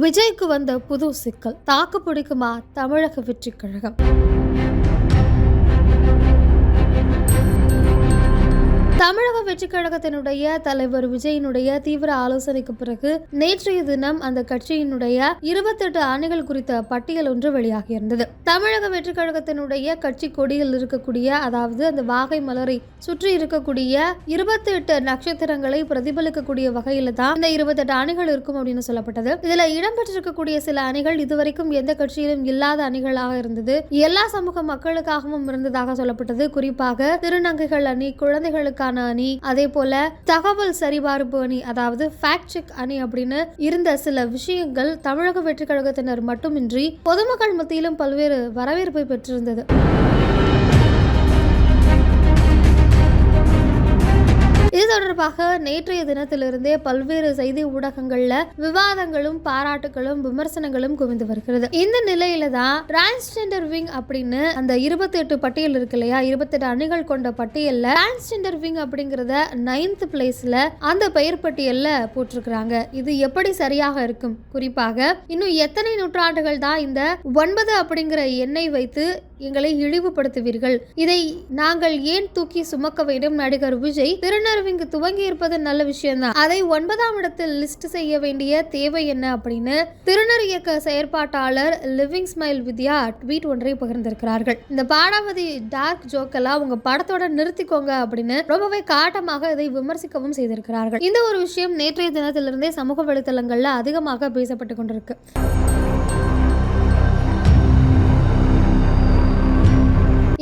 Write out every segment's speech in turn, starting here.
விஜய்க்கு வந்த புது சிக்கல் தாக்கு பிடிக்குமா? தமிழக வெற்றி கழகம் தமிழக கழகத்தினுடைய தலைவர் விஜயினுடைய தீவிர ஆலோசனைக்கு பிறகு நேற்றைய தினம் அந்த கட்சியினுடைய இருபத்தெட்டு அணிகள் குறித்த பட்டியல் ஒன்று வெளியாகியிருந்தது. தமிழக வெற்றிக் கழகத்தினுடைய கட்சி கொடியில் இருக்கக்கூடிய அதாவது அந்த வாகை மலரை சுற்றி இருக்கக்கூடிய இருபத்தி எட்டு நட்சத்திரங்களை பிரதிபலிக்கக்கூடிய வகையில தான் இந்த இருபத்தெட்டு அணிகள் இருக்கும் அப்படின்னு சொல்லப்பட்டது. இதுல இடம்பெற்றிருக்கக்கூடிய சில அணிகள் இதுவரைக்கும் எந்த கட்சியிலும் இல்லாத அணிகளாக இருந்தது. எல்லா சமூக மக்களுக்காகவும் இருந்ததாக சொல்லப்பட்டது. குறிப்பாக திருநங்கைகள் அணி குழந்தைகளுக்கான அணி அதே போல தகவல் சரிபார்ப்பு அணி அதாவது ஃபேக்ட் செக் அணி அப்படின்னு இருந்த சில விஷயங்கள் தமிழக வெற்றிக் கழகத்தினர் மட்டுமின்றி பொதுமக்கள் மத்தியிலும் பல்வேறு வரவேற்பை பெற்றிருந்தது. தொடர்பாக நேற்றைய தினத்திலிருந்தே பல்வேறு செய்தி ஊடகங்கள்ல விவாதங்களும் பாராட்டுகளும் விமர்சனங்களும் குவிந்து வருகிறது. இந்த நிலையில தான் டிரான்ஸ்ஜெண்டர் விங் அப்படின்னு அந்த இருபத்தி எட்டு பட்டியல் இருக்கு இல்லையா? இருபத்தெட்டு அணிகள் கொண்ட பட்டியல்ல டிரான்ஸ்ஜெண்டர் விங் அப்படிங்கறத நைன்த் பிளேஸ்ல அந்த பெயர் பட்டியல்ல போட்டிருக்கிறாங்க. இது எப்படி சரியாக இருக்கும்? குறிப்பாக இன்னும் எத்தனை நூற்றாண்டுகள் தான் இந்த ஒன்பது அப்படிங்கிற எண்ணை வைத்து எங்களை இழிவுபடுத்துவீர்கள்? இதை நாங்கள் ஏன் தூக்கி சுமக்க வேண்டும் நடிகர் விஜய்? திருநர்விங்கு துவங்கி இருப்பது நல்ல விஷயம்தான். அதை ஒன்பதாம் இடத்தில் லிஸ்ட் செய்ய வேண்டிய தேவை என்ன அப்படின்னு திருநர் இயக்க செயற்பாட்டாளர் லிவிங் ஸ்மைல் வித்யா ட்வீட் ஒன்றை பகிர்ந்திருக்கிறார்கள். இந்த பாடாவதி டார்க் ஜோக்கெல்லாம் உங்க படத்தோட நிறுத்திக்கோங்க அப்படின்னு ரொம்பவே காட்டமாக இதை விமர்சிக்கவும் செய்திருக்கிறார்கள். இந்த ஒரு விஷயம் நேற்றைய தினத்திலிருந்தே சமூக வலைத்தளங்கள்ல அதிகமாக பேசப்பட்டு கொண்டிருக்கு.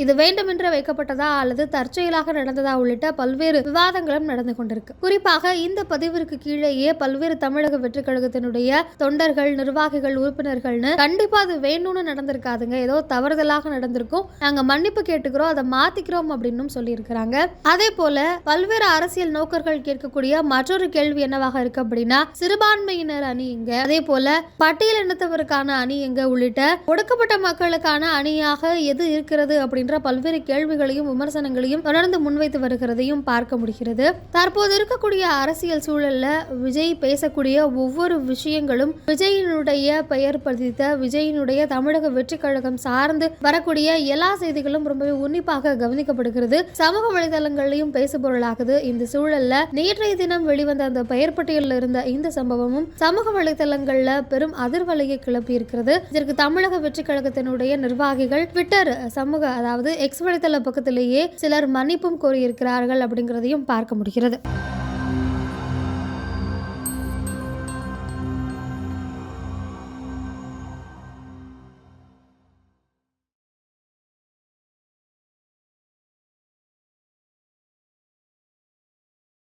இது வேண்டுமென்று வைக்கப்பட்டதா அல்லது தற்செயலாக நடந்ததா உள்ளிட்ட பல்வேறு விவாதங்களும் நடந்து கொண்டிருக்கு. குறிப்பாக இந்த பதிவிற்கு கீழேயே பல்வேறு தமிழக வெற்றி கழகத்தினுடைய தொண்டர்கள் நிர்வாகிகள் உறுப்பினர்கள்னு கண்டிப்பா அது வேணும்னு நடந்திருக்காதுங்க. ஏதோ தவறுதலாக நடந்திருக்கும். நாங்க மன்னிப்பு கேட்டுக்கிறோம் அதை மாத்திக்கிறோம் அப்படின்னு சொல்லியிருக்கிறாங்க. அதே போல பல்வேறு அரசியல் நோக்கர்கள் கேட்கக்கூடிய மற்றொரு கேள்வி என்னவாக இருக்கு அப்படின்னா சிறுபான்மையினர் அணி இங்க அதே போல பட்டியல் இனத்தவருக்கான அணி எங்க உள்ளிட்ட ஒடுக்கப்பட்ட மக்களுக்கான அணியாக எது இருக்கிறது அப்படின்ற பல்வேறு கேள்விகளையும் விமர்சனங்களையும் தொடர்ந்து முன்வைத்து வருகிறதையும் பார்க்க முடிகிறது. தற்போது இருக்கக்கூடிய அரசியல் சூழல்ல விஜய் பேசக்கூடிய ஒவ்வொரு விஷயங்களும் விஜயினுடைய பெயர் பதித்த விஜயினுடைய தமிழக வெற்றி கழகம் சார்ந்து வரக்கூடிய எல்லா செய்திகளும் ரொம்பவே உன்னிப்பாக கவனிக்கப்படுகிறது. சமூக வலைதளங்களையும் பேசுபொருளாகுது. இந்த சூழல்ல நேற்றைய தினம் வெளிவந்த அந்த பெயர் பட்டியலில் இருந்த இந்த சம்பவமும் சமூக வலைதளங்கள்ல பெரும் அதிர்வலையை கிளப்பி இருக்கிறது இதற்கு தமிழக வெற்றி கழகத்தினுடைய நிர்வாகிகள் ட்விட்டர் சமூக அதாவது எக்ஸ் வலைத்தள பக்கத்திலேயே சிலர் மன்னிப்பும் கோரியிருக்கிறார்கள் அப்படிங்கிறதையும் பார்க்க முடிகிறது.